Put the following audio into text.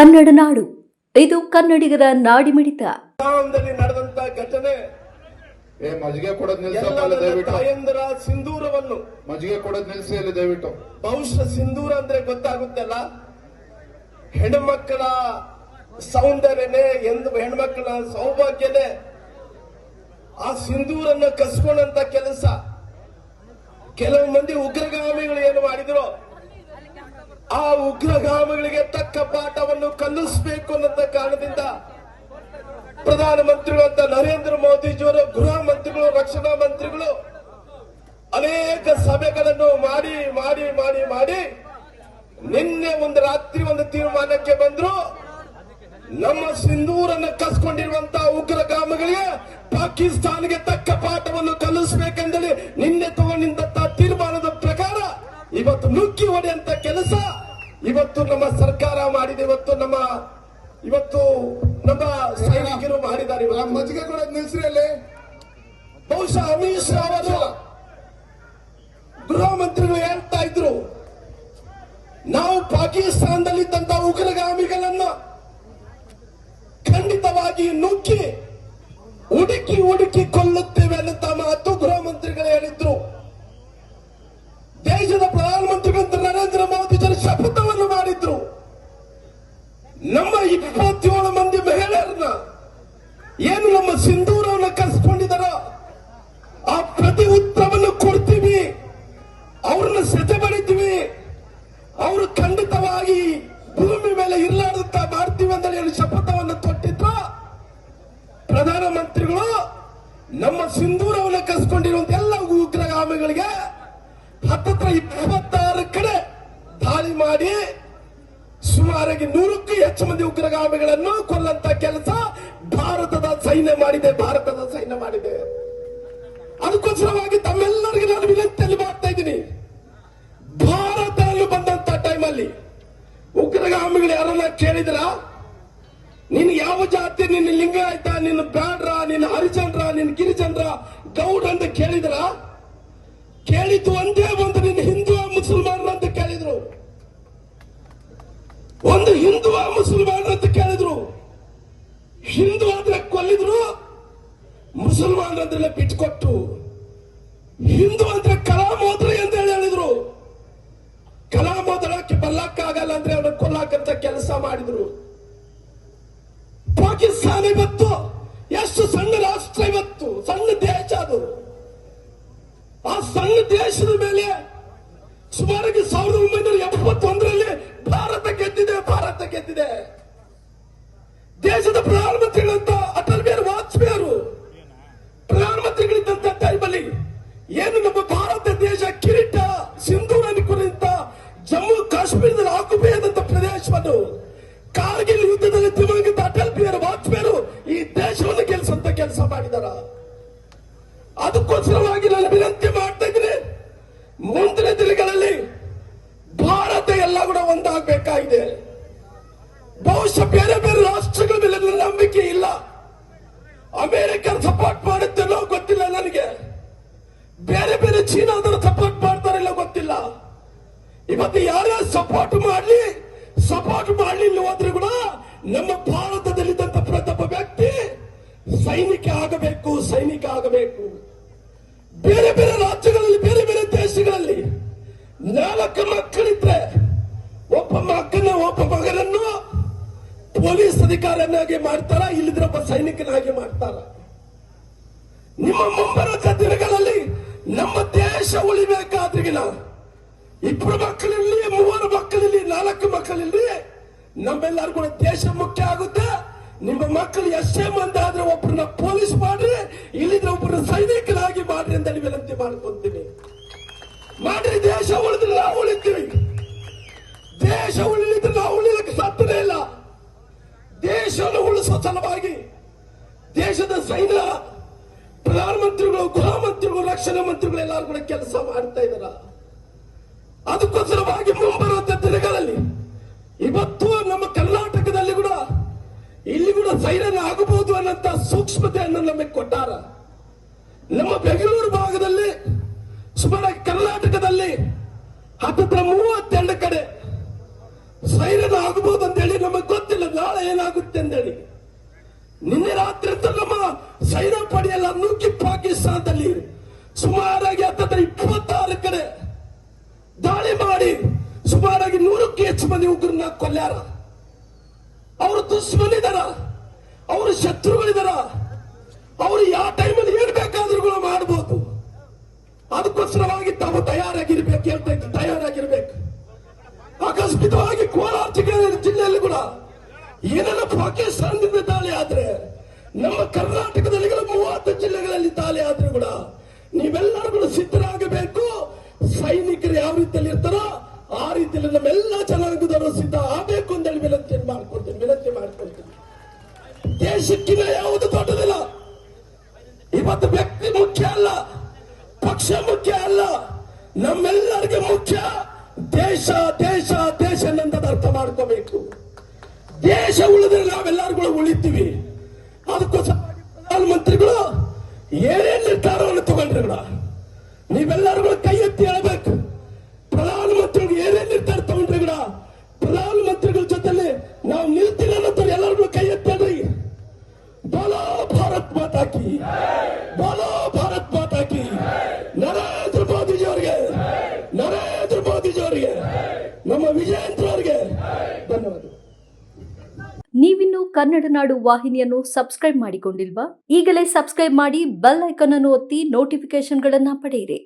ಕನ್ನಡ ನಾಡು. ಇದು ಕನ್ನಡಿಗರ ನಾಡಿಮಿಡಿತ ಮಿಡಿತ. ನಡೆದಂತ ಘಟನೆ. ಏ ಮಜ್ಜಿಗೆ ಕೊಡೋದ್ ತಾಯಂದಿರ ಸಿಂಧೂರವನ್ನು. ಮಜ್ಜಿಗೆ ಕೊಡೋದ್ ನಿಲ್ಸಿ ಅಲ್ಲಿ ದಯವಿಟ್ಟು. ಬಹುಶಃ ಸಿಂಧೂರ ಅಂದ್ರೆ ಗೊತ್ತಾಗುತ್ತಲ್ಲ? ಹೆಣ್ಮಕ್ಕಳ ಸೌಂದರ್ಯನೇ ಎಂದು ಹೆಣ್ಮಕ್ಕಳ ಸೌಭಾಗ್ಯನೇ ಆ ಸಿಂಧೂರನ್ನ ಕಸ್ಕೊಂಡಂತ ಕೆಲಸ. ಕೆಲವು ಮಂದಿ ಉಗ್ರಗಾಮಿಗಳು ಏನು ಮಾಡಿದ್ರು? ಆ ಉಗ್ರಗಾಮಿಗಳಿಗೆ ತಕ್ಕ ಪಾಠವನ್ನು ಕಲಿಸಬೇಕು ಅನ್ನೋ ಕಾರಣದಿಂದ ಪ್ರಧಾನಮಂತ್ರಿಗಳು ನರೇಂದ್ರ ಮೋದಿಜಿಯವರು ಗೃಹ ಮಂತ್ರಿಗಳು, ರಕ್ಷಣಾ ಮಂತ್ರಿಗಳು ಅನೇಕ ಸಭೆಗಳನ್ನು ಮಾಡಿ ಮಾಡಿ ಮಾಡಿ ಮಾಡಿ ನಿನ್ನೆ ಒಂದು ರಾತ್ರಿ ಒಂದು ತೀರ್ಮಾನಕ್ಕೆ ಬಂದ್ರು. ನಮ್ಮ ಸಿಂಧೂರನ್ನು ಕಸ್ಕೊಂಡಿರುವಂತಹ ಉಗ್ರಗಾಮಿಗಳಿಗೆ ಪಾಕಿಸ್ತಾನಿಗೆ ತಕ್ಕ ಪಾಠವನ್ನು ಕಲಿಸಬೇಕೆಂದೇಳಿ ನಿನ್ನೆ ತಗೊಂಡಿದ್ದಂತ ತೀರ್ಮಾನದ ಪ್ರಕಾರ ಇವತ್ತು ನುಗ್ಗಿ ಹೊಡೆಯಂತ ಕೆಲಸ. ಇವತ್ತು ನಮ್ಮ ಸರ್ಕಾರ ಮಾಡಿದೆ ಇವತ್ತು ನಮ್ಮ ಇವತ್ತು ನಮ್ಮ ಸೈನಿಕರು ಮಾಡಿದ್ದಾರೆ. ಮಜ್ಜಿಗೆ ಕೂಡ ನಿಲ್ಸ್ರಿ ಅಲ್ಲಿ ಬಹುಶಃ ಅಮಿತ್ ಶಾ ಅವರು ಗೃಹ ಮಂತ್ರಿಗಳು ಹೇಳ್ತಾ ಇದ್ರು ನಾವು ಪಾಕಿಸ್ತಾನದಲ್ಲಿದ್ದಂತ ಉಗ್ರಗಾಮಿಗಳನ್ನು ಖಂಡಿತವಾಗಿ ನುಗ್ಗಿ ಹುಡುಕಿ ಹುಡುಕಿ ಕೊಲ್ಲುತ್ತೇವೆ ಅನ್ನಂತ ಮಾತು ಗೃಹ ಮಂತ್ರಿಗಳು ಹೇಳಿದ್ರು ದೇಶದ ಪ್ರಧಾನಮಂತ್ರಿಗಳಂತ ನರೇಂದ್ರ ಮೋದಿ ಜನ ಶಪಥವನ್ನು ಹೇಳಿ ಶಪಥವನ್ನು ತೊಟ್ಟಿದ್ರು ಪ್ರಧಾನಮಂತ್ರಿಗಳು ನಮ್ಮ ಸಿಂಧೂರವನ್ನು ಕಸ್ಕೊಂಡಿರುವಂತ ಎಲ್ಲ ಉಗ್ರಗಾಮಿಗಳಿಗೆ ಹತ್ತತ್ರ ಇಪ್ಪತ್ತಾರು ಕಡೆ ದಾಳಿ ಮಾಡಿ ಸುಮಾರಾಗಿ ನೂರಕ್ಕೂ ಹೆಚ್ಚು ಮಂದಿ ಉಗ್ರಗಾಮಿಗಳನ್ನು ಕೊಲ್ಲಂತ ಕೆಲಸ ಭಾರತದ ಸೈನ್ಯ ಮಾಡಿದೆ, ಭಾರತದ ಸೈನ್ಯ ಮಾಡಿದೆ. ಅದಕ್ಕೋಸ್ಕರವಾಗಿ ತಮ್ಮೆಲ್ಲರಿಗೆ ನಾನು ವಿನಂತಿಯಲ್ಲಿ ಮಾಡ್ತಾ ಇದ್ದೀನಿ. ಭಾರತದಲ್ಲಿ ಬಂದಂತ ಟೈಮಲ್ಲಿ ಉಗ್ರಗಾಮಿಗಳು ಯಾರನ್ನ ಕೇಳಿದ್ರ? ನೀನು ಯಾವ ಜಾತಿ ನಿನ್ನ ಲಿಂಗಾಯತ ನಿನ್ನ ಬ್ಯಾಡ್ರ ನಿನ್ನ ಹರಿಚಂದ್ರ ನಿನ್ನ ಗಿರಿಚಂದ್ರ ಗೌಡ್ ಅಂತ ಕೇಳಿದ್ರ? ಕೇಳಿದ್ದು ಒಂದೇ ಒಂದು ನಿನ್ನ ಹಿಂದೂ ಮುಸಲ್ಮಾನ ಅಂತ ಕೇಳಿದ್ರು. ಒಂದು ಹಿಂದೂ ಮುಸಲ್ಮಾನ ಅಂತ ಕೇಳಿದ್ರು. ಹಿಂದೂ ಅಂದ್ರೆ ಕೊಲ್ಲಿದ್ರು ಮುಸಲ್ಮಾನರನ್ನೆಲ್ಲ ಬಿಟ್ಕೊಟ್ಟು. ಹಿಂದೂ ಅಂದ್ರೆ ಕಲಾಂ ಹೋದ್ರಿ ಅಂತ ಹೇಳಿ ಹೇಳಿದ್ರು. ಕಲಾಂ ಬಲ್ಲಕ್ಕಾಗಲ್ಲ ಅಂದ್ರೆ ಅವನ ಕೊಲ್ಲಾಕಂತ ಕೆಲಸ ಮಾಡಿದ್ರು. ಪಾಕಿಸ್ತಾನ ಇವತ್ತು, ಎಷ್ಟು ಸಣ್ಣ ರಾಷ್ಟ್ರ ಇವತ್ತು, ಸಣ್ಣ ದೇಶ ಅದು. ಆ ಸಣ್ಣ ದೇಶದ ಮೇಲೆ ಸುಮಾರಾಗಿ ಸಾವಿರದ ಒಂಬೈನೂರ ಇವತ್ತು ಯಾರ್ಯಾರು ಸಪೋರ್ಟ್ ಮಾಡ್ಲಿ ಸಪೋರ್ಟ್ ಮಾಡಲಿಲ್ಲ ಹೋದ್ರೆ ಕೂಡ ನಮ್ಮ ಭಾರತದಲ್ಲಿದ್ದಂತ ಪ್ರತಿಯೊಬ್ಬ ವ್ಯಕ್ತಿ ಸೈನಿಕ ಆಗಬೇಕು ಸೈನಿಕ ಆಗಬೇಕು. ಬೇರೆ ಬೇರೆ ರಾಜ್ಯಗಳಲ್ಲಿ, ಬೇರೆ ಬೇರೆ ದೇಶಗಳಲ್ಲಿ ನಾಲ್ಕು ಮಕ್ಕಳಿದ್ರೆ ಒಬ್ಬ ಮಕ್ಕನ ಒಬ್ಬ ಮಗನನ್ನು ಪೊಲೀಸ್ ಅಧಿಕಾರಿಯನ್ನಾಗಿ ಮಾಡ್ತಾರ ಇಲ್ಲಿದ್ರೆ ಒಬ್ಬ ಸೈನಿಕನಾಗಿ ಮಾಡ್ತಾರ? ನಿಮ್ಮ ಮುಂಬರುವ ದಿನಗಳಲ್ಲಿ ನಮ್ಮ ದೇಶ ಉಳಿಬೇಕಾದ್ರಿಗಿನ ಇಬ್ಬರು ಮಕ್ಕಳಿರಲಿ ಮೂವರು ಮಕ್ಕಳಿರಲಿ ನಾಲ್ಕು ಮಕ್ಕಳಲ್ಲಿ ನಮ್ಮೆಲ್ಲರೂ ಕೂಡ ದೇಶ ಮುಖ್ಯ ಆಗುತ್ತೆ. ನಿಮ್ಮ ಮಕ್ಕಳು ಎಷ್ಟೇ ಮಂದಿ ಆದ್ರೆ ಒಬ್ಬರನ್ನ ಪೊಲೀಸ್ ಮಾಡ್ರಿ, ಇಲ್ಲಿದ್ರೆ ಒಬ್ಬರನ್ನ ಸೈನಿಕರಾಗಿ ಮಾಡ್ರಿ ಅಂತ ವಿನಂತಿ ಮಾಡ್ಕೊಂತೀನಿ ಮಾಡ್ರಿ, ದೇಶ ಉಳಿದ್ರೆ ನಾವು ಉಳಿತೀವಿ. ದೇಶ ಉಳಿದ್ರೆ ನಾವು ಉಳಿಲಿಕ್ಕೆ ಸಾಧ್ಯನೇ ಇಲ್ಲ. ದೇಶವನ್ನು ಉಳಿಸೋ ಸಲುವಾಗಿ ದೇಶದ ಸೈನ್ಯ, ಪ್ರಧಾನಮಂತ್ರಿಗಳು, ಗೃಹ ಮಂತ್ರಿಗಳು, ರಕ್ಷಣಾ ಮಂತ್ರಿಗಳು ಎಲ್ಲರೂ ಕೂಡ ಕೆಲಸ ಮಾಡ್ತಾ ಇದಾರ. ಅದಕ್ಕೋಸ್ಕರವಾಗಿ ಮುಂಬರುವಂತ ದಿನಗಳಲ್ಲಿ ಇವತ್ತು ನಮ್ಮ ಕರ್ನಾಟಕದಲ್ಲಿ ಕೂಡ ಇಲ್ಲಿ ಕೂಡ ಸೈರನ್ ಆಗಬಹುದು ಅನ್ನಂತ ಸೂಕ್ಷ್ಮತೆಯನ್ನು ನಮಗೆ ಕೊಟ್ಟಾರ. ನಮ್ಮ ಬೆಂಗಳೂರು ಭಾಗದಲ್ಲಿ, ಸುಮಾರು ಕರ್ನಾಟಕದಲ್ಲಿ ಹತ್ತಿರ ಮೂವತ್ತೆರಡು ಕಡೆ ಸೈರನ್ ಆಗಬಹುದು ಅಂತ ಹೇಳಿ ನಮಗೆ ಗೊತ್ತಿಲ್ಲ. ನಾಳೆ ಏನಾಗುತ್ತೆ ಅಂತ ಹೇಳಿ ನಿನ್ನೆ ರಾತ್ರಿ ನಮ್ಮ ಸೈನ್ಯ ಪಡೆಯಲ್ಲ ನುಗ್ಗಿ ಪಾಕಿಸ್ತಾನದಲ್ಲಿ ಸುಮಾರಾಗಿ ಹತ್ತತ್ರ ಇಪ್ಪತ್ತಾರು ಕಡೆ ದಾಳಿ ಮಾಡಿ ಸುಮಾರಾಗಿ ನೂರಕ್ಕೆ ಹೆಚ್ಚು ಉಗ್ರನ್ನ ಕೊಲ್ಯಾರ. ಅವರು ದುಶ್ಮನಿದಾರ ಅವರು ಶತ್ರುಗಳಿದಾರ ಅವರು ಯಾವ ಟೈಮಲ್ಲಿ ಏನ್ ಬೇಕಾದ್ರೂ ಮಾಡಬಹುದು ಅದಕ್ಕೋಸ್ಕರವಾಗಿ ತಾವು ತಯಾರಾಗಿರ್ಬೇಕು ಹೇಳ್ತಾ ಇದ್ದೀನಿ, ತಯಾರಾಗಿರ್ಬೇಕು. ಆಕಸ್ಮಿಕವಾಗಿ ಕೋಲಾರ ಜಿಲ್ಲೆ- ಜಿಲ್ಲೆಯಲ್ಲಿ ಕೂಡ ಏನೆಲ್ಲ ಪಾಕಿಸ್ತಾನದಿಂದ ತಾಳೆ ಆದ್ರೆ ನಮ್ಮ ಕರ್ನಾಟಕದಲ್ಲಿ ಮೂವತ್ತು ಜಿಲ್ಲೆಗಳಲ್ಲಿ ತಾಳೆ ಆದ್ರೂ ಕೂಡ ನೀವೆಲ್ಲರೂ ಸಿದ್ಧರಾಗಬೇಕು. ಸೈನಿಕರು ಯಾವ ರೀತಿಯಲ್ಲಿ ಇರ್ತಾರೋ ರೀತಿಯಲ್ಲಿ ನಮ್ಮೆಲ್ಲ ಜನಾಂಗದವರು ಸಿದ್ಧ ಆಗಬೇಕು ಅಂತ ಹೇಳಿ ವಿನಂತಿ ಮಾಡ್ಕೊಳ್ತೀನಿ ವಿನಂತಿ ಮಾಡ್ಕೊಳ್ತೀನಿ. ದೇಶಕ್ಕಿಂತ ಯಾವುದು ದೊಡ್ಡದಿಲ್ಲ. ಇವತ್ತು ವ್ಯಕ್ತಿ ಮುಖ್ಯ ಅಲ್ಲ, ಪಕ್ಷ ಮುಖ್ಯ ಅಲ್ಲ, ನಮ್ಮೆಲ್ಲರಿಗೆ ಮುಖ್ಯ. ದೇಶ ದೇಶ ದೇಶ ಅನ್ನೋದನ್ನ ಅರ್ಥ ಮಾಡ್ಕೋಬೇಕು. ದೇಶ ಉಳಿದ್ರೆ ನಾವೆಲ್ಲರೂ ಉಳಿತೀವಿ. ಅದಕ್ಕೋಸ್ಕರ ಪ್ರಧಾನಮಂತ್ರಿಗಳು ಏನೇನ್ ನಿರ್ಧಾರವನ್ನು ತಗೊಂಡ್ರಿ ನೀವೆಲ್ಲರೂ ಕೈ ಎತ್ತಿ ಹೇಳ್ಬೇಕು. माता की बोलो भारत माता की ನರೇಂದ್ರ ಮೋದಿಜಿ ಅವರಿಗೆ ನರೇಂದ್ರ ಮೋದಿಜಿ ಅವರಿಗೆ ನಮ್ಮ ವಿಜಯೇಂದ್ರ ಅವರಿಗೆ ಧನ್ಯವಾದ ನೀವಿನ್ನು ಕನ್ನಡ ನಾಡು ವಾಹಿನಿಯನ್ನು ಸಬ್ಸ್ಕ್ರೈಬ್ ಮಾಡಿಕೊಂಡಿಲ್ವಾ ಈಗಲೇ ಸಬ್ಸ್ಕ್ರೈಬ್ ಮಾಡಿ ಬೆಲ್ ಐಕಾನ್ ಅನ್ನು ಒತ್ತಿ ನೋಟಿಫಿಕೇಶನ್ಗಳನ್ನ ಪಡೆಯಿರಿ